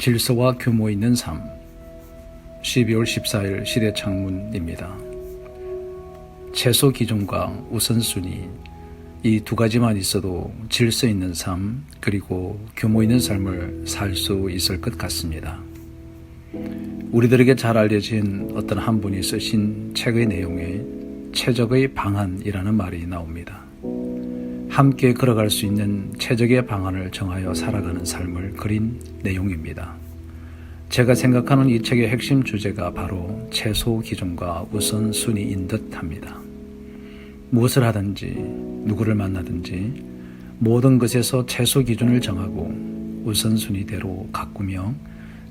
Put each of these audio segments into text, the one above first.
질서와 규모 있는 삶 12월 14일 시대 창문입니다. 최소 기준과 우선순위 이 두 가지만 있어도 질서 있는 삶 그리고 규모 있는 삶을 살 수 있을 것 같습니다. 우리들에게 잘 알려진 어떤 한 분이 쓰신 책의 내용에 최적의 방안이라는 말이 나옵니다. 함께 걸어갈 수 있는 최적의 방안을 정하여 살아가는 삶을 그린 내용입니다. 제가 생각하는 이 책의 핵심 주제가 바로 최소 기준과 우선순위인 듯 합니다. 무엇을 하든지 누구를 만나든지 모든 것에서 최소 기준을 정하고 우선순위대로 가꾸며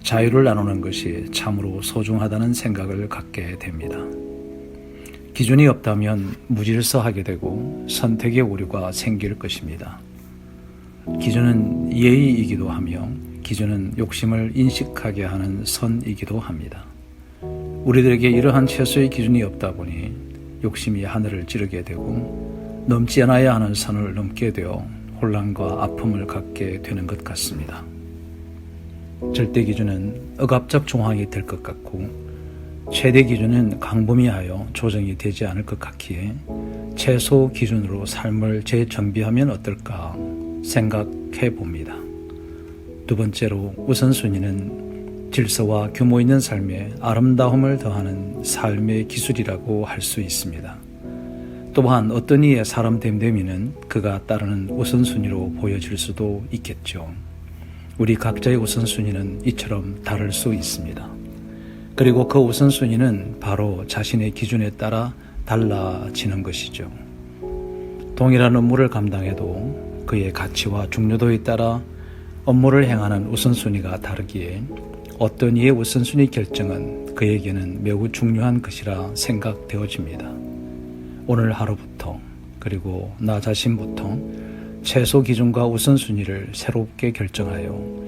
자유를 나누는 것이 참으로 소중하다는 생각을 갖게 됩니다. 기준이 없다면 무질서하게 되고 선택의 오류가 생길 것입니다. 기준은 예의이기도 하며 기준은 욕심을 인식하게 하는 선이기도 합니다. 우리들에게 이러한 최소의 기준이 없다 보니 욕심이 하늘을 찌르게 되고 넘지 않아야 하는 선을 넘게 되어 혼란과 아픔을 갖게 되는 것 같습니다. 절대 기준은 억압적 조항이 될 것 같고 최대 기준은 강범위하여 조정이 되지 않을 것 같기에 최소 기준으로 삶을 재정비하면 어떨까 생각해 봅니다. 두 번째로 우선순위는 질서와 규모 있는 삶에 아름다움을 더하는 삶의 기술이라고 할 수 있습니다. 또한 어떤 이의 사람 됨됨이는 그가 따르는 우선순위로 보여질 수도 있겠죠. 우리 각자의 우선순위는 이처럼 다를 수 있습니다. 그리고 그 우선순위는 바로 자신의 기준에 따라 달라지는 것이죠. 동일한 업무를 감당해도 그의 가치와 중요도에 따라 업무를 행하는 우선순위가 다르기에 어떤 이의 우선순위 결정은 그에게는 매우 중요한 것이라 생각되어집니다. 오늘 하루부터 그리고 나 자신부터 최소 기준과 우선순위를 새롭게 결정하여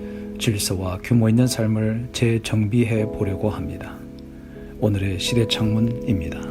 질서와 규모 있는 삶을 재정비해 보려고 합니다. 오늘의 시대 창문입니다.